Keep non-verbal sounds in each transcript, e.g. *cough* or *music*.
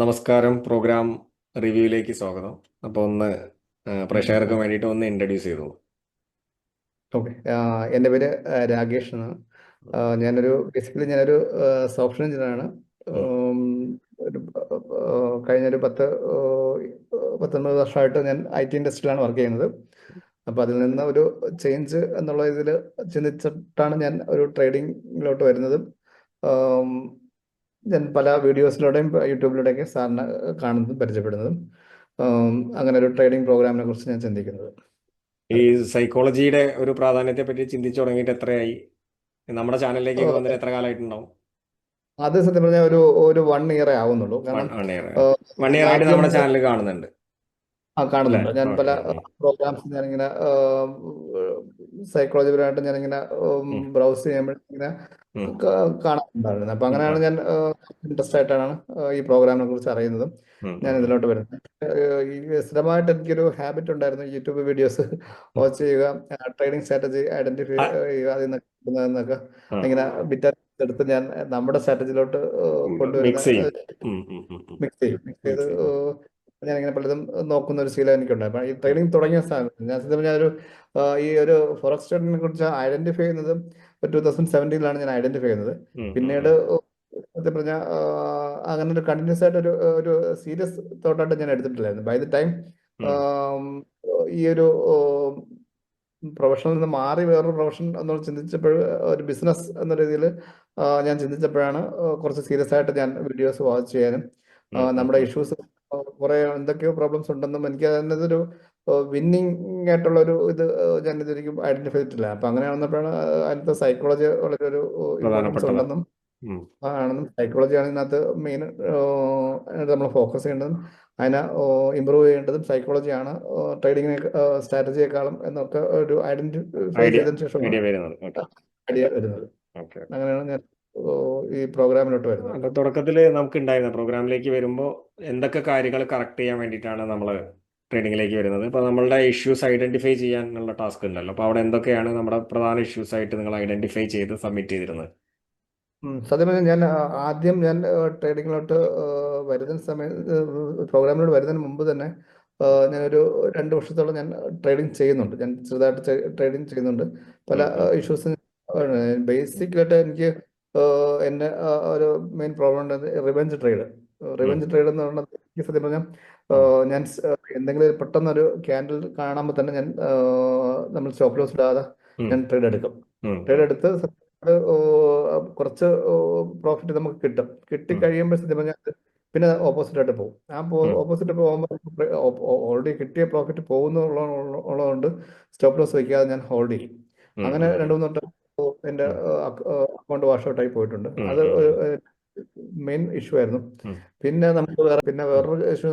നമസ്കാരം പ്രോഗ്രാം റിവ്യൂയിലേക്ക് സ്വാഗതം. അപ്പോൾ ഒന്ന് പ്രേക്ഷകർക്ക് വേണ്ടിയിട്ട് ഒന്ന് ഇൻട്രൊഡ്യൂസ് ചെയ്തു? ഓക്കെ. എന്റെ പേര് രാകേഷ് എന്നാണ്. ഞാനൊരു ബേസിക്കലി ഞാനൊരു സോഫ്റ്റ്വെയർ എഞ്ചിനീയറാണ് കഴിഞ്ഞൊരു പത്ത് പത്തൊൻപത് വർഷമായിട്ട് ഞാൻ ഐ ടി ഇൻഡസ്ട്രിയിലാണ് വർക്ക് ചെയ്യുന്നത്. അപ്പോൾ അതിൽ നിന്ന് ഒരു ചേഞ്ച് എന്നുള്ള ഇതിൽ ചിന്തിച്ചിട്ടാണ് ഞാൻ ഒരു ട്രേഡിങ്ങിലോട്ട് വരുന്നത്. ഞാൻ പല വീഡിയോസിലൂടെയും യൂട്യൂബിലൂടെയൊക്കെ സാറിനെ കാണുന്നതും പരിചയപ്പെടുന്നതും അങ്ങനെ ഒരു ട്രേഡിംഗ് പ്രോഗ്രാമിനെ കുറിച്ച് ഞാൻ ചിന്തിക്കുന്നത്. ഈ സൈക്കോളജിയുടെ ഒരു പ്രാധാന്യത്തെ പറ്റി ചിന്തിച്ചു തുടങ്ങിയിട്ട് എത്രയായി? നമ്മുടെ ചാനലിലേക്ക് വന്നിട്ട് എത്ര കാലമായിട്ടുണ്ടാവും? അത് സത്യം പറഞ്ഞാൽ ഒരു ഒരു വൺ ഇയറേ ആവുന്നുള്ളൂ. കാരണം വൺ ഇയർ ആയിട്ട് നമ്മുടെ ചാനൽ കാണുന്നുണ്ട്. ആ കാണുന്നുണ്ട്. ഞാൻ പല. പ്രോഗ്രാംസ് ഞാനിങ്ങനെ സൈക്കോളജി പരമായിട്ട് ഞാനിങ്ങനെ ഇങ്ങനെ ബ്രൗസ് ചെയ്യുമ്പോൾ ഇങ്ങനെ കാണാറുണ്ടായിരുന്നു. അപ്പൊ അങ്ങനെയാണ് ഞാൻ ഇൻട്രസ്റ്റ് ആയിട്ടാണ് ഈ പ്രോഗ്രാമിനെ കുറിച്ച് അറിയുന്നതും ഞാൻ. ഇതിലോട്ട് വരുന്നത്. ഈ സ്ഥിരമായിട്ട് എനിക്കൊരു ഹാബിറ്റ് ഉണ്ടായിരുന്നു യൂട്യൂബ് വീഡിയോസ് വാച്ച് ചെയ്യുക ട്രേഡിംഗ് സ്ട്രാറ്റജി ഐഡന്റിഫൈ ചെയ്യുക അതിൽ നിന്നൊക്കെ കിട്ടുന്നതെന്നൊക്കെ ഇങ്ങനെ ബിറ്റർ എടുത്ത് ഞാൻ നമ്മുടെ സ്ട്രാറ്റജിയിലോട്ട് കൊണ്ടുവരുന്ന മിക്സ് ചെയ്യും. മിക്സ് ചെയ്ത്. ഞാനിങ്ങനെ പലതും നോക്കുന്ന ഒരു ശീലം എനിക്കുണ്ട്. അപ്പം ഈ ട്രെയിനിങ് തുടങ്ങിയ സ്ഥാനത്ത് ഞാൻ സത്യം ഞാനൊരു ഈ ഒരു ഫോറക്സ് ട്രേഡിനെ കുറിച്ച് ഐഡന്റിഫൈ ചെയ്യുന്നത് ടൂ തൗസൻഡ് സെവന്റീനിലാണ് ഞാൻ ഐഡന്റിഫൈ ചെയ്യുന്നത്. പിന്നീട് സത്യം പറഞ്ഞാൽ അങ്ങനെ ഒരു കണ്ടിന്യൂസ് ആയിട്ട് ഒരു ഒരു സീരിയസ് തോട്ടായിട്ട് ഞാൻ എടുത്തിട്ടില്ലായിരുന്നു. ബൈ ദ ടൈം ഈ ഒരു പ്രൊഫഷനിൽ നിന്ന് മാറി വേറൊരു പ്രൊഫഷൻ എന്നുള്ള ചിന്തിച്ചപ്പോൾ ഒരു ബിസിനസ് എന്ന രീതിയിൽ ഞാൻ ചിന്തിച്ചപ്പോഴാണ് കുറച്ച് സീരിയസ് ആയിട്ട് ഞാൻ വീഡിയോസ് വാച്ച് ചെയ്യാനും നമ്മുടെ ഇഷ്യൂസ് കുറെ എന്തൊക്കെയോ പ്രോബ്ലംസ് ഉണ്ടെന്നും എനിക്ക് അതിനൊരു വിന്നിങ് ആയിട്ടുള്ള ഒരു ഇത് ഞാൻ ഇതിലേക്കും ഐഡന്റിഫൈ ചെയ്തിട്ടില്ല. അപ്പൊ അങ്ങനെ വന്നപ്പോഴാണ് അതിനകത്ത് സൈക്കോളജി വളരെ ഒരു ഇമ്പോർട്ടൻസ്. ഉണ്ടെന്നും ആണെന്നും സൈക്കോളജിയാണ് ഇതിനകത്ത് മെയിൻ നമ്മൾ ഫോക്കസ് ചെയ്യേണ്ടതും അതിനെ ഇമ്പ്രൂവ് ചെയ്യേണ്ടതും സൈക്കോളജിയാണ് ട്രേഡിങ്ങിനെ സ്ട്രാറ്റജിയെക്കാളും എന്നൊക്കെ ഒരു ഐഡന്റിഫൈ ചെയ്തതിനു ശേഷം ഐഡിയ വരുന്നത്. അങ്ങനെയാണ് ഞാൻ ഈ പ്രോഗ്രാമിലോട്ട് വരുന്നത്. തുടക്കത്തിൽ നമുക്ക് ഉണ്ടായിരുന്ന പ്രോഗ്രാമിലേക്ക് വരുമ്പോൾ എന്തൊക്കെ കാര്യങ്ങൾ കറക്റ്റ് ചെയ്യാൻ വേണ്ടിയിട്ടാണ് നമ്മൾ ട്രേഡിങ്ങിലേക്ക് വരുന്നത്. ഇപ്പൊ നമ്മളുടെ ഇഷ്യൂസ് ഐഡന്റിഫൈ ചെയ്യാനുള്ള ടാസ്ക് ഉണ്ടല്ലോ. അപ്പൊ അവിടെ എന്തൊക്കെയാണ് നമ്മുടെ പ്രധാന ഇഷ്യൂസ് ആയിട്ട് നിങ്ങൾ ഐഡന്റിഫൈ ചെയ്ത് സബ്മിറ്റ് ചെയ്തിരുന്നത്? സത്യം ഞാൻ ആദ്യം ഞാൻ ട്രേഡിങ്ങിലോട്ട് വരുന്ന സമയത്ത് പ്രോഗ്രാമിലോട്ട് വരുന്നതിന് മുമ്പ് തന്നെ ഞാനൊരു രണ്ട് വർഷത്തോളം ഞാൻ ട്രേഡിങ് ചെയ്യുന്നുണ്ട്. ഞാൻ ചെറുതായിട്ട് ട്രേഡിങ് ചെയ്യുന്നുണ്ട്. പല ഇഷ്യൂസും ബേസിക്കലായിട്ട് എനിക്ക് എന്റെ ഒരു main problem revenge revenge trade revenge trade എന്ന് പറഞ്ഞാൽ എനിക്ക് സത്യം പറഞ്ഞാൽ ഞാൻ എന്തെങ്കിലും ഒരു പെട്ടെന്നൊരു ക്യാൻഡിൽ കാണുമ്പോൾ തന്നെ ഞാൻ നമ്മൾ സ്റ്റോപ്പ് ലോസ് ഇടാതെ ഞാൻ ട്രേഡ് എടുക്കും. ട്രേഡ് എടുത്ത് കുറച്ച് പ്രോഫിറ്റ് നമുക്ക് കിട്ടും. കിട്ടി കഴിയുമ്പോൾ സത്യം പറഞ്ഞാൽ പിന്നെ ഓപ്പോസിറ്റ് ആയിട്ട് പോകും. ആ ഓപ്പോസിറ്റ് പോകുമ്പോൾ ഓൾറെഡി കിട്ടിയ പ്രോഫിറ്റ് പോകുന്നുള്ളതുകൊണ്ട് സ്റ്റോപ്പ് ലോസ് വയ്ക്കാതെ ഞാൻ ഹോൾഡ് ചെയ്യും. അങ്ങനെ രണ്ടു മൂന്ന് എന്റെ അക്കൗണ്ട് വാഷ് ഔട്ട് ആയി പോയിട്ടുണ്ട്. അത് മെയിൻ ഇഷ്യൂ ആയിരുന്നു. പിന്നെ നമുക്ക് വേറെ പിന്നെ വേറൊരു ഇഷ്യൂ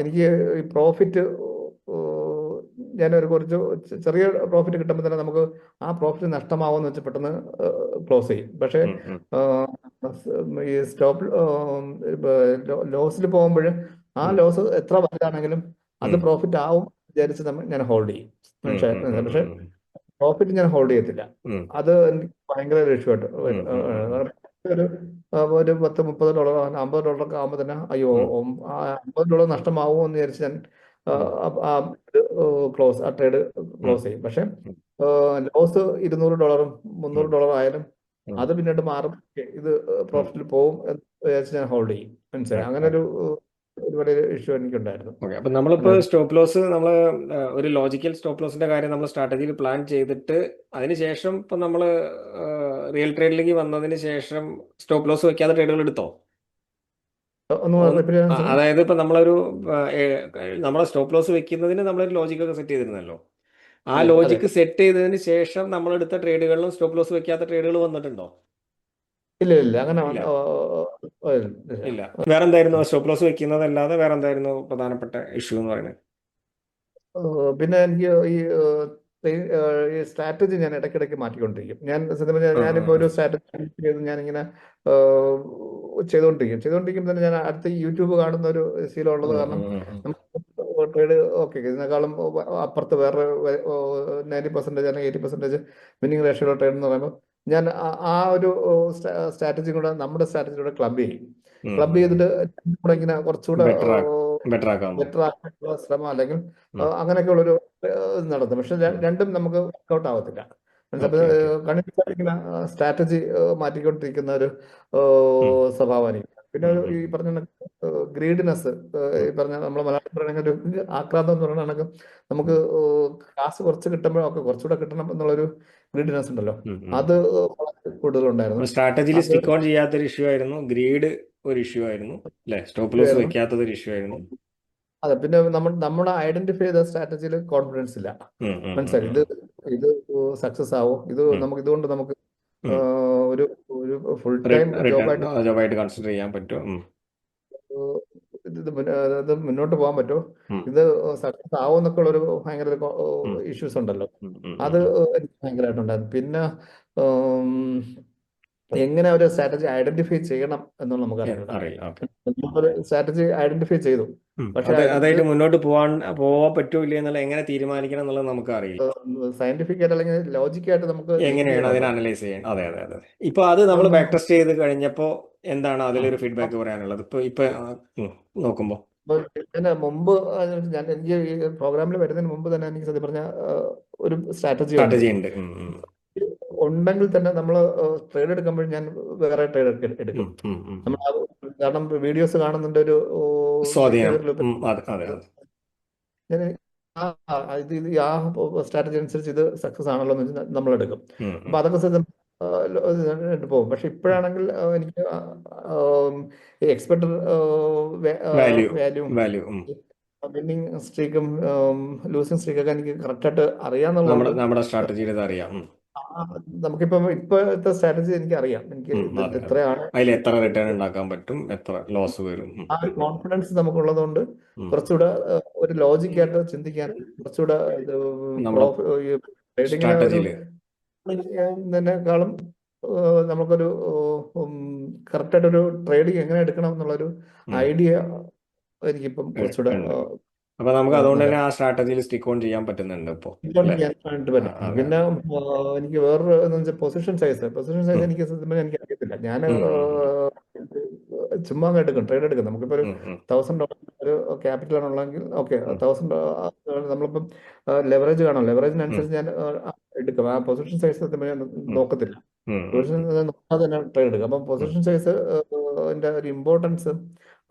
എനിക്ക് ഈ പ്രോഫിറ്റ് ഒരു കുറച്ച് ചെറിയ പ്രോഫിറ്റ് കിട്ടുമ്പോൾ തന്നെ നമുക്ക് ആ പ്രോഫിറ്റ് നഷ്ടമാവുമെന്ന് വെച്ച് പെട്ടെന്ന് ക്ലോസ് ചെയ്യും. പക്ഷേ ഈ സ്റ്റോപ്പ് ലോസിൽ പോകുമ്പോൾ ആ ലോസ് എത്ര വലുതാണെങ്കിലും അത് പ്രോഫിറ്റ് ആവും വിചാരിച്ച് നമ്മൾ ഞാൻ ഹോൾഡ് ചെയ്യും. പക്ഷേ. പ്രോഫിറ്റ് ഞാൻ ഹോൾഡ് ചെയ്യത്തില്ല. അത് എനിക്ക് ഭയങ്കര ലക്ഷ്യമായിട്ട് ഒരു ഒരു പത്ത് മുപ്പത് ഡോളർ അമ്പത് ഡോളർ ഒക്കെ ആകുമ്പോൾ തന്നെ അയ്യോ അമ്പത് ഡോളർ നഷ്ടമാവുമോ എന്ന് വിചാരിച്ച് ഞാൻ ക്ലോസ് ആ ട്രേഡ് ക്ലോസ് ചെയ്യും. പക്ഷെ ലോസ് ഇരുന്നൂറ് ഡോളറും മുന്നൂറ്. ഡോളർ ആയാലും അത് പിന്നീട് മാറും. ഇത് പ്രോഫിറ്റിൽ പോകും എന്ന് വിചാരിച്ച് ഞാൻ ഹോൾഡ് ചെയ്യും. മനസ്സിലായി? അങ്ങനെ ഒരു ഇഷ്യൂ എനിക്കുണ്ടായിരുന്നു. അപ്പൊ നമ്മളിപ്പോ സ്റ്റോപ്പ് ലോസ് നമ്മൾ ഒരു ലോജിക്കൽ സ്റ്റോപ്പ് ലോസിന്റെ കാര്യം നമ്മൾ സ്ട്രാറ്റജിയിൽ പ്ലാൻ ചെയ്തിട്ട് അതിനുശേഷം ഇപ്പൊ നമ്മൾ റിയൽ ട്രേഡിലേക്ക് വന്നതിന് ശേഷം സ്റ്റോപ്പ് ലോസ് വെക്കാതെ ട്രേഡുകൾ എടുത്തോ? അതായത് ഇപ്പൊ നമ്മളൊരു നമ്മളെ സ്റ്റോപ്പ് ലോസ് വെക്കുന്നതിന് നമ്മളൊരു ലോജിക് ഒക്കെ സെറ്റ് ചെയ്തിരുന്നല്ലോ. ആ ലോജിക്ക് സെറ്റ് ചെയ്തതിന് ശേഷം നമ്മൾ എടുത്ത ട്രേഡുകളിലും സ്റ്റോപ്പ് ലോസ് വെക്കാത്ത ട്രേഡുകൾ വന്നിട്ടുണ്ടോ? ഇല്ല ഇല്ല അങ്ങനെ ഇല്ല. വേറെ എന്തായിരുന്നു സ്റ്റോപ്പ് ലോസ് വെക്കുന്നതല്ലാതെ വേറെ എന്തായിരുന്നു പ്രധാനപ്പെട്ട ഇഷ്യൂ എന്ന് പറയുന്നത്? പിന്നെ എനിക്ക് ഈ ഈ സ്ട്രാറ്റജി ഞാൻ ഇടയ്ക്കിടയ്ക്ക് മാറ്റിക്കൊണ്ടിരിക്കും. ഞാൻ സത്യം പറഞ്ഞാൽ ഞാനിപ്പോൾ ഒരു സ്ട്രാറ്റജി ചെയ്ത് ഞാനിങ്ങനെ ഇങ്ങനെ ചെയ്തുകൊണ്ടിരിക്കും ചെയ്തുകൊണ്ടിരിക്കുമ്പോൾ തന്നെ ഞാൻ അടുത്ത യൂട്യൂബ് കാണുന്ന ഒരു ശീലം ഉള്ളത് കാരണം ട്രേഡ് ഓക്കെ ഇതിനേക്കാളും അപ്പുറത്ത് വേറെ നയന്റി പെർസെന്റേജ് അല്ലെങ്കിൽ എയ്റ്റി പെർസെന്റേജ് വിന്നിങ് റേഷ്യോയുടെ ട്രേഡ് എന്ന് പറയുമ്പോൾ ഞാൻ ആ ഒരു സ്ട്രാറ്റജി കൂടെ നമ്മുടെ സ്ട്രാറ്റജി കൂടെ ക്ലബ് ചെയ്യും. ക്ലബ് ചെയ്തിട്ട് കൂടെ ഇങ്ങനെ കുറച്ചുകൂടെ ബെറ്റർ ആക്കാനുള്ള ശ്രമം അല്ലെങ്കിൽ അങ്ങനെയൊക്കെ ഒരു നടത്തും. പക്ഷെ രണ്ടും നമുക്ക് വർക്കൗട്ട് ആവത്തില്ല. കണ്ടിങ്ങനെ സ്ട്രാറ്റജി മാറ്റിക്കൊണ്ടിരിക്കുന്ന ഒരു സ്വഭാവമായിരിക്കും. പിന്നെ ഒരു ഈ പറഞ്ഞ ഗ്രീഡിനെസ് ഈ പറഞ്ഞ നമ്മളെ മലയാളം പറയുന്ന ഒരു ആക്രാന്തം എന്ന് പറയുന്ന നമുക്ക് ഉം, കാശ് കുറച്ച് കിട്ടുമ്പോഴൊക്കെ കുറച്ചുകൂടെ കിട്ടണം എന്നുള്ളൊരു ഗ്രീഡിനെസ് ഉണ്ടല്ലോ. അത് കൂടുതൽ ഉണ്ടായിരുന്നു സ്ട്രാറ്റജിയിൽ സ്റ്റിക്ക് ഓൺ ചെയ്യാത്തൊരു ഇഷ്യൂ ആയിരുന്നു. ഗ്രീഡ് ഒരു ഇഷ്യൂ ആയിരുന്നു. അല്ലെ? സ്റ്റോപ്പ് ലോസ് വെക്കാത്ത വെക്കാത്തത് ഒരു ഇഷ്യൂ ആയിരുന്നു. അതെ പിന്നെ നമ്മൾ നമ്മുടെ ഐഡന്റിഫൈ ചെയ്ത സ്ട്രാറ്റജിയിൽ കോൺഫിഡൻസ് ഇല്ല. മനസ്സിലായി? ഇത് ഇത് സക്സസ് ആവോ? ഇത് നമുക്ക് ഇതുകൊണ്ട് നമുക്ക് ഒരു ഒരു ഫുൾ ടൈം ജോബ് ജോബായിട്ട് ജോബായിട്ട് കൺസിഡർ ചെയ്യാൻ പറ്റും ഇത് മുന്നോട്ട് പോകാൻ പറ്റുമോ ഇത് സക്സസ് ആവുമെന്നൊക്കെ ഉള്ളൊരു ഭയങ്കര ഇഷ്യൂസ് ഉണ്ടല്ലോ. അത് എനിക്ക് ഭയങ്കരമായിട്ടുണ്ടായിരുന്നു. പിന്നെ എങ്ങനെ ഒരു സ്ട്രാറ്റജി ഐഡന്റിഫൈ ചെയ്യണം എന്നുള്ള നമുക്ക് നമ്മളൊരു സ്ട്രാറ്റജി ഐഡന്റിഫൈ ചെയ്തു. പക്ഷെ അത് അതായിട്ട് മുന്നോട്ട് പോകാൻ പോവാൻ പറ്റുമോ ഇല്ല എന്നുള്ള എങ്ങനെ തീരുമാനിക്കണം എന്നുള്ളത് നമുക്ക് അറിയില്ല. സയന്റിഫിക് ആയിട്ട് അല്ലെങ്കിൽ ലോജിക്കായിട്ട് നമുക്ക് എങ്ങനെയാണ് അതിനെ അനലൈസ് ചെയ്യാൻ? അതെ അതെ അതെ ഇപ്പൊ അത് നമ്മൾ ബാക്ക് ടെസ്റ്റ് ചെയ്ത് കഴിഞ്ഞപ്പോ എന്താണ് അതിലൊരു ഫീഡ്ബാക്ക് പറയാനുള്ളത്? ഇപ്പൊ ഇപ്പൊ നോക്കുമ്പോ. ഇതിന് മുമ്പ് ഞാൻ എനിക്ക് ഈ പ്രോഗ്രാമിൽ വരുന്നതിന് മുമ്പ് തന്നെ എനിക്ക് സത്യം പറഞ്ഞ ഒരു സ്ട്രാറ്റജി ഉണ്ട് സ്ട്രാറ്റജി ഉണ്ട് ഉം, ഉം, ഉണ്ടെങ്കിൽ തന്നെ നമ്മൾ ട്രേഡ് എടുക്കുമ്പോൾ ഞാൻ വേറെ ട്രേഡ് എടുക്കും. നമ്മൾ കാരണം വീഡിയോസ് കാണുന്നുണ്ട് ഒരു ഞാൻ ഇത് ആ സ്ട്രാറ്റജി അനുസരിച്ച് ഇത് സക്സസ് ആണല്ലോ എന്ന് വെച്ചാൽ നമ്മൾ എടുക്കും. അപ്പൊ അതൊക്കെ പോകും. പക്ഷെ ഇപ്പോഴാണെങ്കിൽ എനിക്ക് എക്സ്പെക്ടഡ് വാല്യൂ. വിന്നിങ് സ്ട്രീക്കും ലൂസിങ് സ്ട്രീക്കൊക്കെ എനിക്ക് കറക്റ്റായിട്ട് ആയിട്ട് അറിയാന്നുള്ളതുകൊണ്ട് നമ്മുടെ സ്ട്രാറ്റജിയിൽ ഇത് അറിയാം. നമുക്കിപ്പം ഇപ്പോഴത്തെ സ്ട്രാറ്റജി എനിക്ക് അറിയാം. എനിക്ക് എത്രയാണ് അതിൽ എത്ര റിട്ടേൺ ഉണ്ടാക്കാൻ പറ്റും എത്ര ലോസ് വരും. ആ ഒരു കോൺഫിഡൻസ് നമുക്കുള്ളതുകൊണ്ട്. കുറച്ചുകൂടെ ഒരു ലോജിക്കായിട്ട് ചിന്തിക്കാൻ കുറച്ചുകൂടെ ഇത് നമ്മുടെ ട്രേഡിങ്ങിനെ സ്ട്രാറ്റജിയിൽ ഇതിനേക്കാളും ആ, നമുക്കൊരു കറക്റ്റായിട്ട് ഒരു ട്രേഡിങ് എങ്ങനെ എടുക്കണം എന്നുള്ളൊരു ഐഡിയ എനിക്കിപ്പം കുറച്ചുകൂടെ അപ്പൊ നമുക്ക് അതുകൊണ്ട് തന്നെ ആ സ്ട്രാറ്റജിയിൽ സ്റ്റിക്ക് ഓൺ ചെയ്യാൻ പറ്റുന്നുണ്ട് ഇപ്പോ. പിന്നെ എനിക്ക് വേറൊരു എന്ന് വെച്ചാൽ പൊസിഷൻ സൈസ് പൊസിഷൻ സൈസ് എനിക്ക് എനിക്ക് അറിയത്തില്ല ഞാൻ ചുമ്മാ എടുക്കും ട്രേഡ് എടുക്കും. നമുക്കിപ്പോ ഒരു തൗസൻഡ് ഡോളർ ഒരു ക്യാപിറ്റൽ ആണുള്ളെങ്കിൽ ഓക്കെ തൗസൻഡ് നമ്മളിപ്പം ലെവറേജ് കാണാം ലെവറേജിനനുസരിച്ച് ഞാൻ എടുക്കും. ആ പൊസിഷൻ സൈസ് ഞാൻ നോക്കത്തില്ല. പൊസിഷൻ നോക്കാതെ തന്നെ ട്രേഡ് എടുക്കും. അപ്പം പൊസിഷൻ സൈസ് ഒരു ഇമ്പോർട്ടൻസ്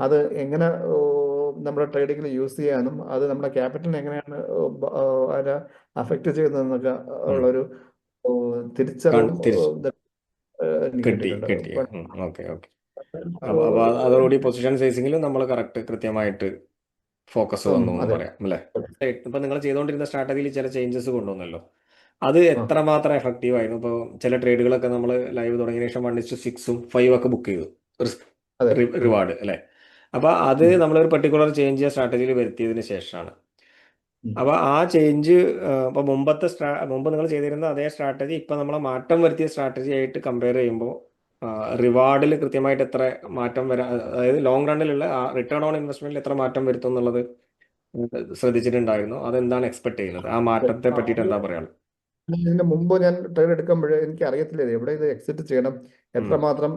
അത് എങ്ങനെ നമ്മുടെ ട്രേഡിങ്ങിൽ യൂസ് ചെയ്യാനും അത് നമ്മുടെ ക്യാപിറ്റലിനെ എങ്ങനെയാണ് അതിനെ അഫക്റ്റ് ചെയ്യുന്നതെന്നൊക്കെ. ഉള്ളൊരു തിരിച്ചറിവും കിട്ടി കിട്ടി. Okay okay. അപ്പൊ അതോടുകൂടി പൊസിഷൻ സൈസിങ്ങിലും നമ്മൾ കറക്റ്റ് കൃത്യമായിട്ട് ഫോക്കസ് വന്നു എന്ന് പറയാം അല്ലേ? ഇപ്പൊ നിങ്ങൾ ചെയ്തുകൊണ്ടിരുന്ന സ്ട്രാറ്റജിയിൽ ചില ചേഞ്ചസ് കൊണ്ടുവന്നല്ലോ. അത് എത്രമാത്രം എഫക്റ്റീവ് ആയിരുന്നു? ഇപ്പൊ ചില ട്രേഡുകളൊക്കെ നമ്മൾ ലൈവ് തുടങ്ങിയ ശേഷം വൺ ഇസ്റ്റു സിക്സും ഫൈവ് ഒക്കെ ബുക്ക് ചെയ്തു. റിവാർഡ് അല്ലേ? അപ്പൊ അത് നമ്മൾ നമ്മളൊരു പെർട്ടിക്കുലർ ചേഞ്ച് സ്ട്രാറ്റജിയിൽ വരുത്തിയതിന് ശേഷമാണ്. അപ്പൊ ആ ചേഞ്ച് ഇപ്പൊ മുമ്പത്തെ സ്ട്രാ മുമ്പ് നിങ്ങൾ ചെയ്തിരുന്ന അതേ സ്ട്രാറ്റജി ഇപ്പൊ നമ്മളെ മാറ്റം വരുത്തിയ സ്ട്രാറ്റജി ആയിട്ട് കമ്പയർ ചെയ്യുമ്പോൾ റിവാർഡിൽ കൃത്യമായിട്ട് എത്ര മാറ്റം വരാ അതായത് ലോങ് റണ്ണിലുള്ള റിട്ടേൺ ഓൺ ഇൻവെസ്റ്റ്മെന്റിൽ എത്ര മാറ്റം വരുത്തും എന്നുള്ളത് ശ്രദ്ധിച്ചിട്ടുണ്ടായിരുന്നു. അതെന്താണ് എക്സ്പെക്ട് ചെയ്യുന്നത്? ആ മാറ്റത്തെ പറ്റിയിട്ട് എന്താ പറയാനുള്ളത്? ഇതിന് മുമ്പ് ഞാൻ ട്രേഡ് എടുക്കുമ്പോൾ എനിക്ക് അറിയത്തില്ല എവിടെ ഇത് എക്സിറ്റ് ചെയ്യണം. എത്ര എത്രമാത്രം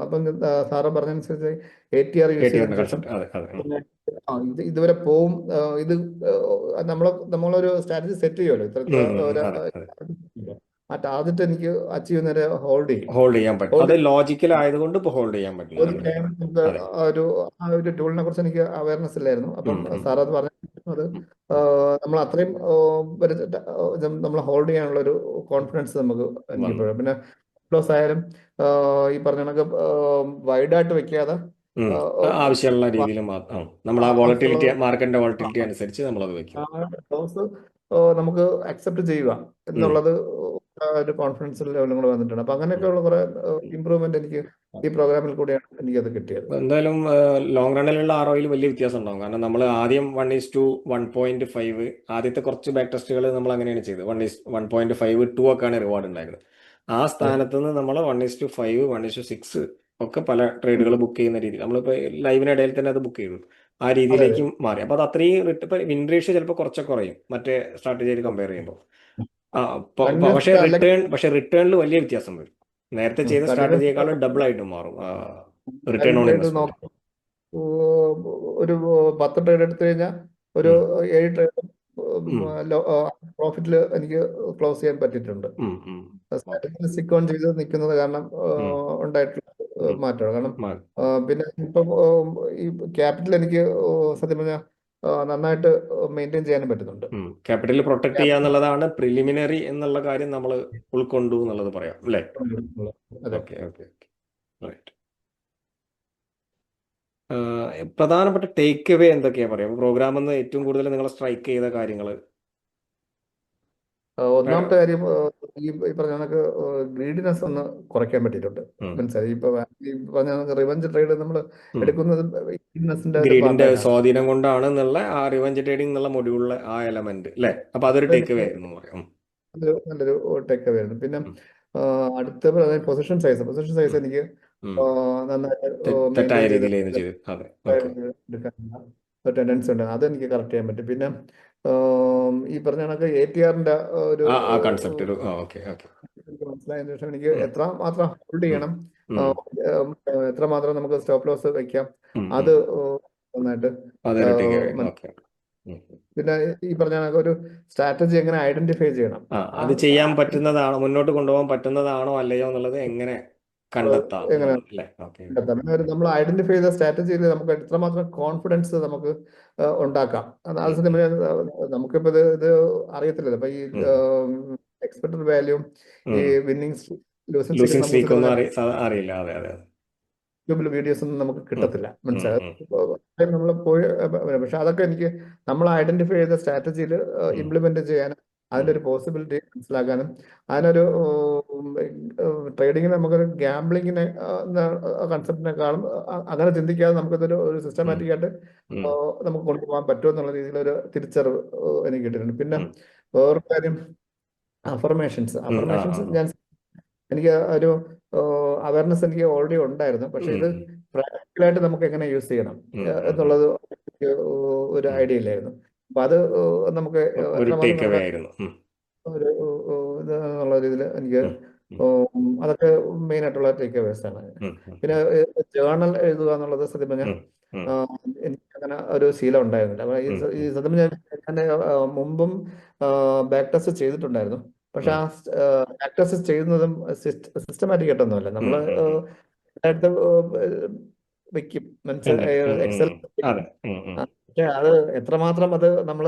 അപ്പം പറഞ്ഞ സാറ് പറഞ്ഞനുസരിച്ച് എ ടി ആർ യൂസ് ആ, ഇത് ഇതുവരെ പോവും ഇത് നമ്മളെ നമ്മളൊരു സ്ട്രാറ്റജി സെറ്റ് ചെയ്യുമല്ലോ. ഇത്ര ആ ടാർഗറ്റ് എനിക്ക് അച്ചീവ് നേരെ ഹോൾഡ് ചെയ്യും. ഹോൾഡ് ചെയ്യാൻ പറ്റും. അത് ലോജിക്കൽ ആയതുകൊണ്ട് ഇപ്പോൾ ഹോൾഡ് ചെയ്യാൻ പറ്റില്ല. ഒരു ഒരു ടൂളിനെ കുറിച്ച് എനിക്ക് അവയർനെസ് ഇല്ലായിരുന്നു. അപ്പം സാർ അത് പറഞ്ഞു അത് നമ്മൾ അത്രയും നമ്മൾ ഹോൾഡ് ചെയ്യാനുള്ള ഒരു കോൺഫിഡൻസ് നമുക്ക് പിന്നെ പ്ലസ് ആയാലും ഈ പറഞ്ഞ കണക്ക് വൈഡായിട്ട് വെക്കാതെ ആവശ്യമുള്ള രീതിയിൽ നമ്മൾ ആ വോളറ്റിലിറ്റി മാർക്കറ്റിന്റെ വോളറ്റിലിറ്റി അനുസരിച്ച് നമ്മൾ അത് വെക്കും നമുക്ക് അക്സെപ്റ്റ് ചെയ്യുക എന്നുള്ളത് ഒരു കോൺഫിഡൻസ് ലെവലും കൂടെ വന്നിട്ടുണ്ട്. അപ്പൊ അങ്ങനെയൊക്കെയുള്ള കുറെ ഇമ്പ്രൂവ്മെന്റ് എനിക്ക് ഈ പ്രോഗ്രാമിൽ കൂടിയാണ് അത് കിട്ടിയത്. എന്തായാലും ലോങ് റണ്ണിലുള്ള ആർ ഒയിൽ വലിയ വ്യത്യാസം ഉണ്ടാവും. കാരണം നമ്മൾ ആദ്യം one is to one point five ആദ്യത്തെ കുറച്ച് ബാക്ക് ടെസ്റ്റുകൾ നമ്മൾ അങ്ങനെയാണ് ചെയ്തത്. One is one point five to ഒക്കെയാണ് റിവാർഡ് ഉണ്ടായിരുന്നത്. ആ സ്ഥാനത്ത് നിന്ന് നമ്മൾ one is to five one is to six ഒക്കെ പല ട്രേഡുകൾ ബുക്ക് ചെയ്യുന്ന രീതി നമ്മളിപ്പോൾ ലൈവിനിടയിൽ തന്നെ അത് ബുക്ക് ചെയ്തു ആ രീതിയിലേക്കും മാറി. അപ്പോൾ അത് അത്രയും വിൻ റേഷ്യോ ചിലപ്പോൾ കുറച്ചൊക്കെ കുറയും. മറ്റേ സ്ട്രാറ്റജിയിൽ കമ്പയർ ചെയ്യുമ്പോൾ പക്ഷേ റിട്ടേൺ പക്ഷെ റിട്ടേണിൽ വലിയ വ്യത്യാസം വരും. നേരത്തെ ചെയ്ത സ്ട്രാറ്റജിയെക്കാളും ഡബിൾ ആയിട്ട് മാറും. റിട്ടേൺ ഓൺ ഒരു പത്ത് ട്രേഡ് എടുത്തു കഴിഞ്ഞാൽ ഒരു ഏഴ് ട്രേഡ് പ്രോഫിറ്റിൽ പ്രോഫിറ്റിൽ എനിക്ക് ക്ലോസ് ചെയ്യാൻ പറ്റിയിട്ടുണ്ട്. സിക് ഉം. സ്ട്രാറ്റജിയിൽ സ്റ്റിക്ക് ഓൺ ചെയ്ത് നിൽക്കുന്നത് കാരണം ഉണ്ടായിട്ടുള്ള മാറ്റമാണ്. കാരണം പിന്നെ ഇപ്പം ഈ ക്യാപിറ്റൽ എനിക്ക് സത്യം പറഞ്ഞാൽ നന്നായിട്ട് മെയിന്റെയിൻ ചെയ്യാനും പറ്റുന്നുണ്ട്. ക്യാപിറ്റൽ പ്രൊട്ടക്ട് ചെയ്യുക എന്നുള്ളതാണ് പ്രിലിമിനറി എന്നുള്ള കാര്യം നമ്മൾ ഉൾക്കൊണ്ടു എന്നുള്ളത് പറയാം അല്ലേ? ഓക്കെ ഓക്കെ റൈറ്റ് പ്രധാനപ്പെട്ട ടേക്ക് അവേ എന്തൊക്കെയാ പറയാം? പ്രോഗ്രാമിൽ നിന്ന് ഏറ്റവും കൂടുതൽ നിങ്ങൾ സ്ട്രൈക്ക് ചെയ്ത കാര്യങ്ങൾ ഒന്നാമത്തെ കാര്യം ഈ പറഞ്ഞ കണക്ക് ഗ്രീഡിനെസ് ഒന്ന് കുറയ്ക്കാൻ പറ്റിയിട്ടുണ്ട്. മനസ്സിലായി? ഇപ്പൊ ഈ പറഞ്ഞ റിവഞ്ച് ട്രേഡ് നമ്മൾ എടുക്കുന്നത് ഗ്രീഡിന്റെ സ്വാധീനം കൊണ്ടാണ് എന്നുള്ള ആ റിവഞ്ച് ട്രേഡിംഗ് എന്നുള്ള മൊഡ്യൂളിലെ ആ എലമെന്റ് അല്ലെ അപ്പൊ അതൊരു ടേക്ക് അവേ ആയിരുന്നു എന്ന് പറയാം അതൊരു നല്ലൊരു ടേക്ക് അവേ ആയിരുന്നു. പിന്നെ. അടുത്ത പൊസിഷൻ സൈസ് പൊസിഷൻ സൈസ് എനിക്ക് നന്നായിട്ട് ടെൻഡൻസി ഉണ്ട് അതെനിക്ക് കറക്റ്റ് ചെയ്യാൻ പറ്റും. പിന്നെ ഈ പറഞ്ഞ കണക്ക് എ ടി ആറിന്റെ ഒരു കൺസെപ്റ്റ് മനസ്സിലായതിനു ശേഷം എനിക്ക്. എത്ര മാത്രം ഹോൾഡ് ചെയ്യണം? എത്ര മാത്രം നമുക്ക് സ്റ്റോപ്പ് ലോസ് വെക്കാം? അത് നന്നായിട്ട്. പിന്നെ ഈ പറഞ്ഞ കണക്ക് ഒരു സ്ട്രാറ്റജി എങ്ങനെ ഐഡന്റിഫൈ ചെയ്യണം? അത് ചെയ്യാൻ പറ്റുന്നതാണോ മുന്നോട്ട് കൊണ്ടുപോകാൻ പറ്റുന്നതാണോ അല്ലയോ എന്നുള്ളത് എങ്ങനെ കണ്ടെത്താം. നമ്മൾ ഐഡന്റിഫൈ ചെയ്ത സ്ട്രാറ്റജിയിൽ നമുക്ക് എത്രമാത്രം കോൺഫിഡൻസ് നമുക്ക് ഉണ്ടാക്കാം. അത് നമുക്കിപ്പോ ഇത് ഇത് അറിയത്തില്ലല്ലോ. അപ്പൊ ഈ എക്സ്പെക്ടഡ് വാല്യൂ ഈ വിന്നിങ് അറിയില്ല. അതെ അതെ അതെ. യൂട്യൂബിൽ വീഡിയോസ് ഒന്നും നമുക്ക് കിട്ടത്തില്ല. മനസ്സിലായി? നമ്മൾ പോയി പക്ഷെ അതൊക്കെ എനിക്ക് നമ്മൾ ഐഡന്റിഫൈ ചെയ്ത സ്ട്രാറ്റജിയിൽ ഇംപ്ലിമെന്റ് ചെയ്യാനും അതിന്റെ ഒരു പോസിബിലിറ്റി മനസ്സിലാക്കാനും. അതിനൊരു ട്രേഡിങ്ങിന് നമുക്കൊരു ഗ്യാംബ്ലിങ്ങിനെ കൺസെപ്റ്റിനെക്കാളും അങ്ങനെ ചിന്തിക്കാതെ നമുക്കിതൊരു ഒരു സിസ്റ്റമാറ്റിക് ആയിട്ട് നമുക്ക് കൊണ്ടുപോകാൻ പറ്റുമോ എന്നുള്ള രീതിയിലൊരു തിരിച്ചറിവ് എനിക്ക് കിട്ടിയിട്ടുണ്ട്. പിന്നെ. വേറൊരു കാര്യം അഫർമേഷൻസ് അഫർമേഷൻസ്. ഞാൻ എനിക്ക് ഒരു അവയർനെസ് എനിക്ക് ഓൾറെഡി ഉണ്ടായിരുന്നു. പക്ഷെ ഇത് പ്രാക്ടിക്കലായിട്ട് നമുക്ക് എങ്ങനെ യൂസ് ചെയ്യണം എന്നുള്ളത് ഒരു ഐഡിയ ഇല്ലായിരുന്നു. അപ്പൊ അത് നമുക്ക് ഒരു എന്നുള്ള രീതിയിൽ എനിക്ക് അതൊക്കെ മെയിൻ ആയിട്ടുള്ള ടേക്ക് അവേഴ്സ് ആണ് പിന്നെ ജേണൽ എഴുതുക എന്നുള്ളത് സത്യം പറഞ്ഞാൽ എനിക്ക് അങ്ങനെ ഒരു ശീലം ഉണ്ടായിരുന്നില്ല. ഈ സത്യം പറഞ്ഞാൽ ഞാൻ മുമ്പും ബാക്ക് ടെസ്റ്റ് ചെയ്തിട്ടുണ്ടായിരുന്നു. പക്ഷെ ആ ബാക്ക് ടെസ്റ്റ് ചെയ്യുന്നതും സിസ്റ്റമാറ്റിക് ആയിട്ടൊന്നുമല്ല. ഉം. വെക്കും. മനസ്സിലായി? എക്സൽ പക്ഷെ അത് എത്രമാത്രം അത് നമ്മൾ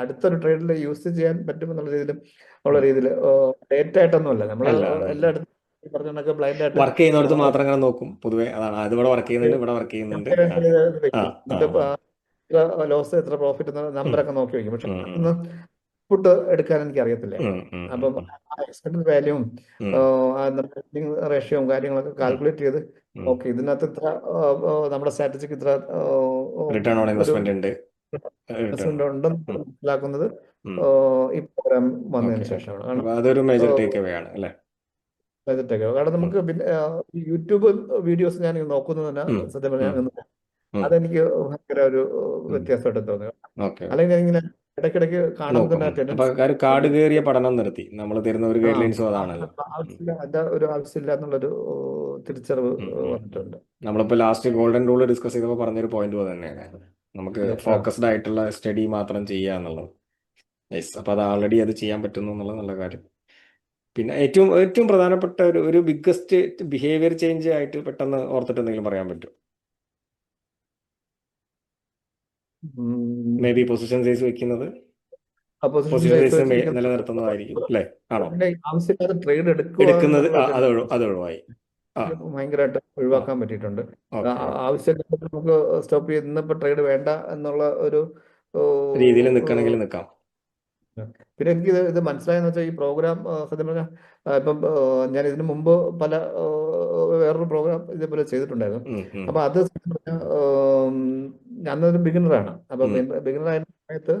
അടുത്തൊരു ട്രേഡിൽ യൂസ് ചെയ്യാൻ പറ്റും എന്നുള്ള രീതിയിലും ഉള്ള. രീതിയിൽ ഡേറ്റ ആയിട്ടൊന്നുമല്ല നമ്മൾ. എല്ലായിടത്തും വർക്ക് ചെയ്യുന്നിടത്ത് മാത്രം അങ്ങനെ നോക്കും. പൊതുവെ അതാണ്. അത് ഇവിടെ വർക്ക് ചെയ്യുന്നുണ്ട് ഇവിടെ വർക്ക് ചെയ്യുന്നുണ്ട്. ലോസ് എത്ര പ്രോഫിറ്റ് നമ്പറൊക്കെ നോക്കി വെക്കും. പക്ഷെ ഫുഡ് എടുക്കാൻ എനിക്ക് അറിയത്തില്ല അപ്പം എക്സ്പെക്ടഡ് വാല്യൂവും റേഷ്യോയും കാര്യങ്ങളൊക്കെ കാൽക്കുലേറ്റ് ചെയ്ത്. ഓക്കെ ഇതിനകത്ത് ഇത്ര നമ്മുടെ സ്ട്രാറ്റജിക്ക് ഇത്ര റിട്ടേൺ ഓൺ ഇൻവെസ്റ്റ്മെന്റ് ഉണ്ട്. ഉണ്ടെന്ന് മനസ്സിലാക്കുന്നത്. ഈ പ്രോഗ്രാം വന്നതിന് ശേഷമാണ്. അതൊരു മേജർ ടേക്ക് അവേ ആണ് അല്ലേ? ചെയ്തിട്ടേക്ക് കാരണം നമുക്ക് പിന്നെ യൂട്യൂബ് വീഡിയോസ് ഞാൻ നോക്കുന്നത് തന്നെ സത്യം പറഞ്ഞാൽ അതെനിക്ക് ഭയങ്കര ഒരു. വ്യത്യാസമായിട്ട് തോന്നുക ഓക്കെ അല്ലെങ്കിൽ ഞാൻ ഇങ്ങനെ ഇടയ്ക്കിടയ്ക്ക് കാണാൻ കാട് കയറിയ പഠനം നിർത്തി. നമ്മൾ തരുന്ന ഒരു ഗൈഡ് ലൈൻസും അതാണ് ആവശ്യമില്ല. അതിന്റെ ഒരു ആവശ്യമില്ല എന്നുള്ളൊരു തിരിച്ചറിവ്. വന്നിട്ടുണ്ട്. നമ്മളിപ്പോ ലാസ്റ്റ് ഗോൾഡൻ റൂൾ ഡിസ്കസ് ചെയ്തപ്പോൾ പറഞ്ഞൊരു പോയിന്റ് തന്നെയാണ്. നമുക്ക് ഫോക്കസ്ഡ് ആയിട്ടുള്ള സ്റ്റഡി മാത്രം ചെയ്യുക എന്നുള്ളത്. യെസ് അപ്പൊ അത് ആൾറെഡി അത് ചെയ്യാൻ പറ്റുന്നു എന്നുള്ള നല്ല കാര്യം. പിന്നെ ഏറ്റവും ഏറ്റവും പ്രധാനപ്പെട്ട ഒരു ഒരു ബിഗ്ഗസ്റ്റ് ബിഹേവിയർ ചേഞ്ച് ആയിട്ട് പെട്ടെന്ന് ഓർത്തിട്ട് എന്തെങ്കിലും പറയാൻ പറ്റും മേ ബി പൊസിഷൻ സൈസ് വെക്കുന്നത് പൊസിഷൻ പൊസിഷൻ സൈസ് സൈസ് വെച്ചിരിക്കുന്നത് നിലനിർത്തുന്നതായിരിക്കും അല്ലേ? ആണോ? അതിന്റെ ആവശ്യമില്ലാതെ ട്രേഡ് എടുക്കുക എടുക്കുന്നത് അത് അത് ഒഴിവായി ഭയങ്കരമായിട്ട് ഒഴിവാക്കാൻ പറ്റിയിട്ടുണ്ട്. ആവശ്യമില്ലാതെ നമുക്ക് സ്റ്റോപ്പ് ചെയ്ത് ഇന്നിപ്പോ ട്രേഡ് വേണ്ട എന്നുള്ള ഒരു രീതിയിൽ നിൽക്കണമെങ്കിൽ നിൽക്കാം. പിന്നെ എനിക്ക് ഇത് ഇത് മനസ്സിലായെന്ന് വെച്ചാൽ ഈ പ്രോഗ്രാം സത്യം പറഞ്ഞാൽ ഇപ്പം ഞാൻ ഇതിനു മുമ്പ് പല വേറൊരു പ്രോഗ്രാം ഇതേപോലെ ചെയ്തിട്ടുണ്ടായിരുന്നു. അപ്പൊ അത് സത്യം ഒരു ബിഗിനറാണ് അപ്പൊ ആയ സമയത്ത്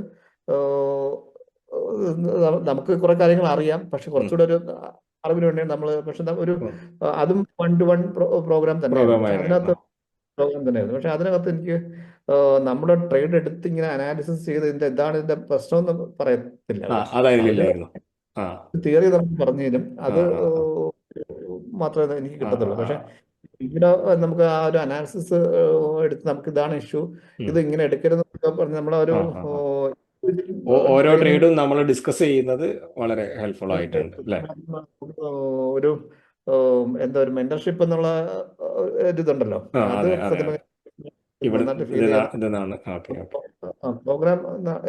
നമുക്ക് കുറെ കാര്യങ്ങൾ അറിയാം. പക്ഷെ കുറച്ചുകൂടെ ഒരു അറിവിന് വേണ്ടി നമ്മൾ പക്ഷെ ഒരു അതും വൺ ടു വൺ പ്രോഗ്രാം തന്നെ അതിനകത്ത് പ്രോഗ്രാം തന്നെയായിരുന്നു. പക്ഷെ അതിനകത്ത് എനിക്ക് നമ്മുടെ ട്രേഡ് എടുത്ത് ഇങ്ങനെ അനാലിസിസ് ചെയ്ത് ഇതിന്റെ എന്താണ് ഇതിന്റെ പ്രശ്നം എന്ന് പറയത്തില്ല. തിയറി നമുക്ക് പറഞ്ഞു തരും അത് മാത്രമേ എനിക്ക് കിട്ടത്തുള്ളൂ. പക്ഷെ ഇവിടെ നമുക്ക് ആ ഒരു അനാലിസിസ് എടുത്ത് നമുക്ക് ഇതാണ് ഇഷ്യൂ ഇത് ഇങ്ങനെ എടുക്കരുത് പറഞ്ഞ് നമ്മളെ ഒരു ഓരോ ട്രേഡും നമ്മൾ ഡിസ്കസ് ചെയ്യുന്നത് വളരെ ഹെൽപ്ഫുൾ ആയിട്ടുണ്ട് ഒരു എന്താ ഒരു മെന്റർഷിപ്പ് എന്നുള്ള ഒരു ഇതുണ്ടല്ലോ അത് അതെ അതെ സത്യം അതെ പറഞ്ഞാൽ ഇവിടെ നന്നായിട്ട് ഫീൽ ഇതിനാ ചെയ്യാൻ ഇതെന്നാണ് ഓക്കെ. ഓക്കെ പ്രോഗ്രാം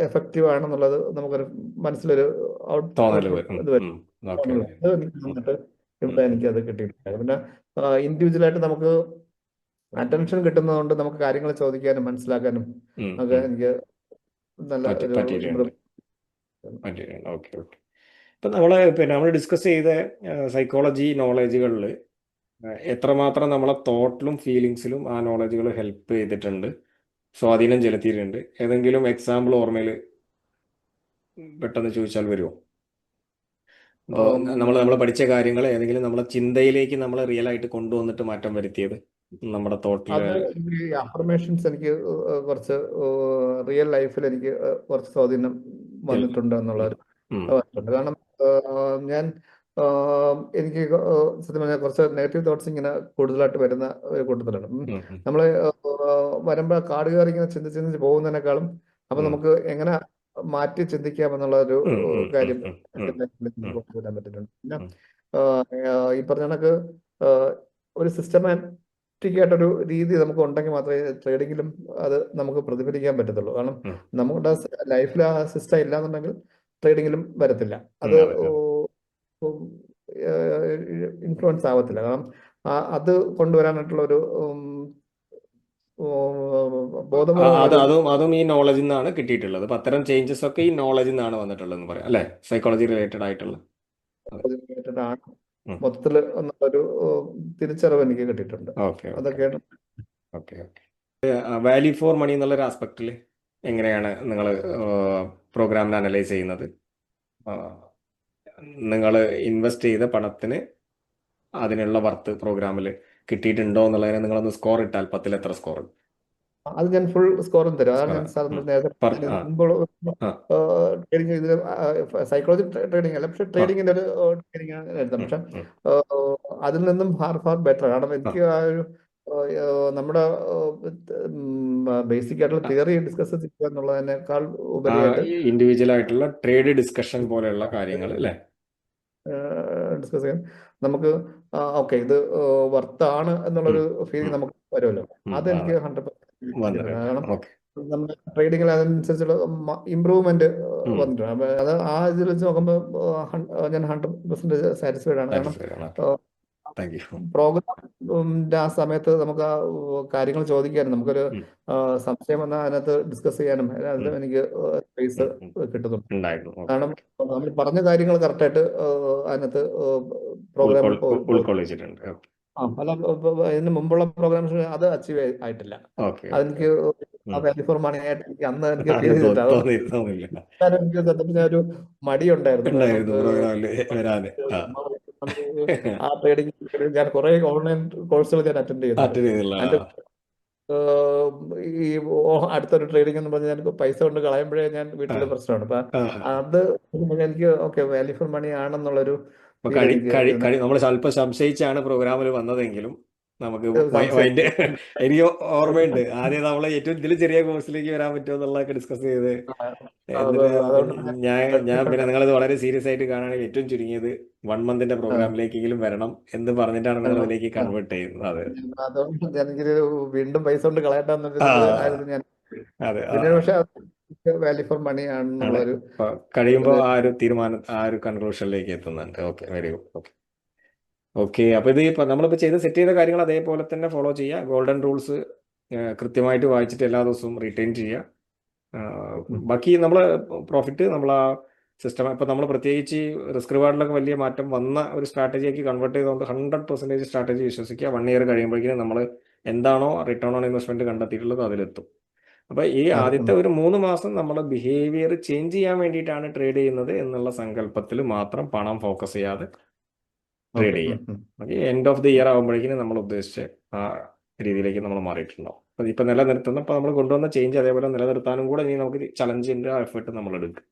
എഫക്റ്റീവ് ആണെന്നുള്ളത് നമുക്കൊരു മനസ്സിലൊരു തോന്നൽ വരും. ഇവിടെ എനിക്ക് അത് കിട്ടിയിട്ടുണ്ട് പിന്നെ ഇൻഡിവിജ്വലായിട്ട് നമുക്ക് അറ്റൻഷൻ കിട്ടുന്നതുകൊണ്ട് നമുക്ക് കാര്യങ്ങൾ ചോദിക്കാനും മനസ്സിലാക്കാനും ഒക്കെ എനിക്ക് നല്ല ഓക്കെ ഓക്കെ. ഇപ്പം നമ്മൾ പിന്നെ നമ്മൾ ഡിസ്കസ് ചെയ്ത സൈക്കോളജി നോളജുകളിൽ എത്രമാത്രം നമ്മളെ തോട്ടിലും ഫീലിങ്സിലും ആ നോളജുകൾ ഹെൽപ്പ് ചെയ്തിട്ടുണ്ട് സ്വാധീനം ചെലുത്തിയിട്ടുണ്ട്. ഏതെങ്കിലും എക്സാമ്പിൾ ഓർമ്മയിൽ പെട്ടെന്ന് ചോദിച്ചാൽ വരുമോ നമ്മൾ നമ്മൾ പഠിച്ച കാര്യങ്ങൾ ഏതെങ്കിലും നമ്മളെ ചിന്തയിലേക്ക് നമ്മൾ റിയൽ ആയിട്ട് കൊണ്ടുവന്നിട്ട് മാറ്റം വരുത്തിയത് നമ്മുടെ തോട്ടിൽ അത് അഫർമേഷൻസ് എനിക്ക് കുറച്ച് റിയൽ ലൈഫിൽ എനിക്ക് കുറച്ച് സ്വാധീനം വന്നിട്ടുണ്ട് എന്നുള്ളത് കാരണം ഞാൻ എനിക്ക് സത്യം പറഞ്ഞാൽ കുറച്ച് നെഗറ്റീവ് തോട്ട്സ് ഇങ്ങനെ കൂടുതലായിട്ട് വരുന്ന ഒരു കൂട്ടത്തിലാണ്. നമ്മൾ വരുമ്പോൾ കാട് കയറി ഇങ്ങനെ ചിന്തിച്ച് ചിന്തിച്ച് പോകുന്നതിനേക്കാളും അപ്പൊ നമുക്ക് എങ്ങനെ മാറ്റി ചിന്തിക്കാം എന്നുള്ള ഒരു കാര്യം കൊണ്ടുവരാൻ പറ്റിയിട്ടുണ്ട് പിന്നെ. ഈ പറഞ്ഞ കണക്ക് ഒരു സിസ്റ്റമാറ്റിക് ആയിട്ടൊരു രീതി നമുക്ക് ഉണ്ടെങ്കിൽ മാത്രമേ ട്രേഡിങ്ങിലും അത് നമുക്ക് പ്രതിഫലിക്കാൻ പറ്റത്തുള്ളൂ. കാരണം നമ്മുടെ ലൈഫിൽ ആ സിസ്റ്റം ഇല്ലാന്നുണ്ടെങ്കിൽ ട്രേഡിങ്ങിലും വരത്തില്ല. അതെ. ഇൻഫ്ലുവൻസ് ആവത്തില്ല. കാരണം അത് കൊണ്ടുവരാനായിട്ടുള്ള ഒരു അത് അതും ഈ നോളജിൽ നിന്നാണ് കിട്ടിയിട്ടുള്ളത്. അപ്പൊ അത്തരം ചേഞ്ചസ് ഒക്കെ ഈ നോളജിൽ നിന്നാണ് വന്നിട്ടുള്ളതെന്ന് പറയാം അല്ലെ? സൈക്കോളജി റിലേറ്റഡ് ആയിട്ടുള്ള. റിലേറ്റഡ് ആണ്. മൊത്തത്തിൽ ഒരു തിരിച്ചറിവ് എനിക്ക് കിട്ടിയിട്ടുണ്ട്. Okay okay. അതൊക്കെയാണ്. Okay okay. Value for money എന്നുള്ള ഒരു ആസ്പെക്റ്റിൽ എങ്ങനെയാണ് നിങ്ങൾ പ്രോഗ്രാമിനെ അനലൈസ് ചെയ്യുന്നത്? നിങ്ങൾ ഇൻവെസ്റ്റ് ചെയ്ത പണത്തിന് അതിനുള്ള വർത്ത് പ്രോഗ്രാമിൽ കിട്ടിയിട്ടുണ്ടോ എന്നുള്ളതിനെ നിങ്ങളൊന്ന് സ്കോർ ഇട്ടാൽ പത്തിൽ എത്ര സ്കോർ അത് ഞാൻ ഫുൾ സ്കോറും തരും. അതാണ് ഞാൻ Score. നേരത്തെ. ട്രേഡിംഗ് ഇതിൽ സൈക്കോളജി ട്രേഡിംഗ് അല്ല പക്ഷെ ട്രേഡിങ്ങിന്റെ ഒരു ട്രേഡിംഗ് ആണ് പക്ഷെ അതിൽ നിന്നും ഫാർ ഫാർ ബെറ്റർ കാരണം എനിക്ക് ആ. ഒരു നമ്മുടെ ബേസിക് ആയിട്ടുള്ള തിയറി ഡിസ്കസ് ചെയ്യുക എന്നുള്ളതിനേക്കാൾ ഉപരിയായിട്ട് ഇൻഡിവിജ്വൽ ആയിട്ടുള്ള ട്രേഡ് ഡിസ്കഷൻ പോലെയുള്ള കാര്യങ്ങൾ അല്ലേ? ഡിസ്കസ് ചെയ്യാൻ നമുക്ക് ഓക്കെ ഇത് വർത്താണ് എന്നുള്ളൊരു ഫീലിംഗ് നമുക്ക് വരുമല്ലോ. അതെനിക്ക് അതെ. ഹൺഡ്രഡ് കാരണം ഓക്കെ. നമ്മുടെ ട്രേഡിങ്ങിൽ അതനുസരിച്ചുള്ള ഇമ്പ്രൂവ്മെന്റ് വന്നിട്ടുണ്ട്. അത് ആ ഇതിൽ വെച്ച് നോക്കുമ്പോൾ ഞാൻ ഹൺഡ്രഡ് പെർസെന്റ് സാറ്റിസ്ഫൈഡ് ആണ്. കാരണം താങ്ക് യു പ്രോഗ്രാമിന്റെ ആ സമയത്ത് നമുക്ക് ആ കാര്യങ്ങൾ ചോദിക്കാനും നമുക്കൊരു സംശയം വന്നാൽ അതിനകത്ത് ഡിസ്കസ് ചെയ്യാനും അതിനകത്ത് എനിക്ക് സ്പേസ് കിട്ടുന്നുണ്ട്. കാരണം നമ്മൾ പറഞ്ഞ കാര്യങ്ങൾ കറക്റ്റായിട്ട് അതിനകത്ത് പ്രോഗ്രാം ഉൾക്കൊള്ളിച്ചിട്ടുണ്ട്. പല ഇതിന് മുമ്പുള്ള പ്രോഗ്രാംസ് അത് അച്ചീവ് ആയിട്ടില്ല. അതെനിക്ക് ആ ഉം. ഫോർ മണി ആയിട്ട് എനിക്ക് അന്ന് എനിക്ക് എനിക്ക് ഒരു മടിയുണ്ടായിരുന്നു. *laughs* ആ ട്രേഡിംഗ് ഞാൻ കുറെ ഓൺലൈൻ കോഴ്സുകൾ ഞാൻ അറ്റൻഡ് അതിന്റെ ഈ അടുത്തൊരു ട്രേഡിംഗ് എന്ന് പറഞ്ഞാൽ ഞാൻ പൈസ കൊണ്ട് കളയുമ്പോഴേ ഞാൻ വീട്ടിലെ പ്രശ്നമാണ്. അപ്പൊ അത് എനിക്ക് ഓക്കെ വാല്യൂ ഫോർ മണി ആണെന്നുള്ളൊരു നമ്മൾ സ്വല്പം സംശയിച്ചാണ് പ്രോഗ്രാമിൽ വന്നതെങ്കിലും നമുക്ക് എനിക്ക് ഓർമ്മയുണ്ട്. ആദ്യം നമ്മൾ ഏറ്റവും ഇതിൽ ചെറിയ കോഴ്സിലേക്ക് വരാൻ പറ്റുമോ എന്നുള്ളതൊക്കെ ഡിസ്കസ് ചെയ്ത്. ഞാൻ ഞാൻ പിന്നെ നിങ്ങളിത് വളരെ സീരിയസ് ആയിട്ട് കാണുകയാണെങ്കിൽ ഏറ്റവും ചുരുങ്ങിയത് വൺ മന്തിന്റെ പ്രോഗ്രാമിലേക്കെങ്കിലും വരണം എന്ന് പറഞ്ഞിട്ടാണ് നിങ്ങൾ. അതിലേക്ക് കൺവേർട്ട് ചെയ്യുന്നത്. അതെ. വീണ്ടും പൈസ കൊണ്ട് ആയിരുന്നു ഞാൻ. അതെ പക്ഷെ വാല്യൂ ഫോർ മണി ആണ് ആണെന്നുള്ളൊരു കഴിയുമ്പോൾ ആ ഒരു തീരുമാനം ആ ഒരു കൺക്ലൂഷനിലേക്ക് എത്തുന്നുണ്ട്. Okay very good okay okay അപ്പൊ ഇത് ഇപ്പൊ നമ്മളിപ്പോ ചെയ്ത് സെറ്റ് ചെയ്ത കാര്യങ്ങൾ അതേപോലെ തന്നെ ഫോളോ ചെയ്യുക. ഗോൾഡൻ റൂൾസ് കൃത്യമായിട്ട് വായിച്ചിട്ട് എല്ലാ ദിവസവും റിട്ടേൺ ചെയ്യുക. ബാക്കി നമ്മൾ പ്രോഫിറ്റ് നമ്മൾ ആ സിസ്റ്റം ഇപ്പൊ നമ്മൾ പ്രത്യേകിച്ച് റിസ്ക് റിവാർഡിലൊക്കെ വലിയ മാറ്റം വന്ന ഒരു സ്ട്രാറ്റജിയാക്കി കൺവേർട്ട് ചെയ്തുകൊണ്ട് ഹൺഡ്രഡ് പെർസെന്റേജ് സ്ട്രാറ്റജി വിശ്വസിക്കുക. വൺ ഇയർ കഴിയുമ്പോഴേക്കും നമ്മൾ എന്താണോ റിട്ടേൺ ഓൺ ഇൻവെസ്റ്റ്മെന്റ് കണ്ടെത്തിയിട്ടുള്ളത് അതിലെത്തും. അപ്പൊ ഈ ആദ്യത്തെ ഒരു മൂന്ന് മാസം നമ്മൾ ബിഹേവിയർ ചേഞ്ച് ചെയ്യാൻ വേണ്ടിയിട്ടാണ് ട്രേഡ് ചെയ്യുന്നത് എന്നുള്ള സങ്കല്പത്തിൽ മാത്രം പണം ഫോക്കസ് ചെയ്യാതെ ട്രേഡ് ചെയ്യുക ചെയ്യാം. ഉം. എൻഡ് ഓഫ് ദി ഇയർ ആകുമ്പോഴേക്കും നമ്മൾ ഉദ്ദേശിച്ച ആ രീതിയിലേക്ക് നമ്മൾ മാറിയിട്ടുണ്ടാവും. അപ്പൊ ഇപ്പൊ നിലനിർത്തുന്ന ഇപ്പൊ നമ്മൾ കൊണ്ടുവന്ന ചേഞ്ച് അതേപോലെ നിലനിർത്താനും കൂടെ ഇനി നമുക്ക് ചലഞ്ചിന്റെ എഫേർട്ട് നമ്മൾ എടുക്കും.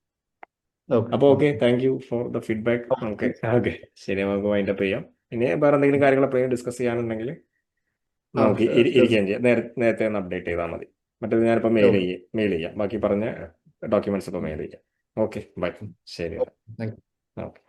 ഓക്കെ അപ്പൊ okay okay thank you for the feedback okay നമുക്ക് ഓക്കെ ശരി നമുക്ക് വൈൻഡ് അപ്പ് ചെയ്യാം. ഇനി വേറെ എന്തെങ്കിലും കാര്യങ്ങൾ എപ്പോഴും ഡിസ്കസ് ചെയ്യാനുണ്ടെങ്കിൽ നമുക്ക്. ഇരിക്കുകയും ചെയ്യാം. നേരത്തെ ഒന്ന് അപ്ഡേറ്റ് ചെയ്താൽ മതി. മറ്റേത് ഞാനിപ്പോൾ മെയിൽ. ചെയ്യാം മെയിൽ ചെയ്യാം. ബാക്കി പറഞ്ഞ ഡോക്യുമെന്റ്സ് ഇപ്പോൾ മെയിൽ ചെയ്യാം. ഓക്കെ ബൈ ശരി ഓക്കെ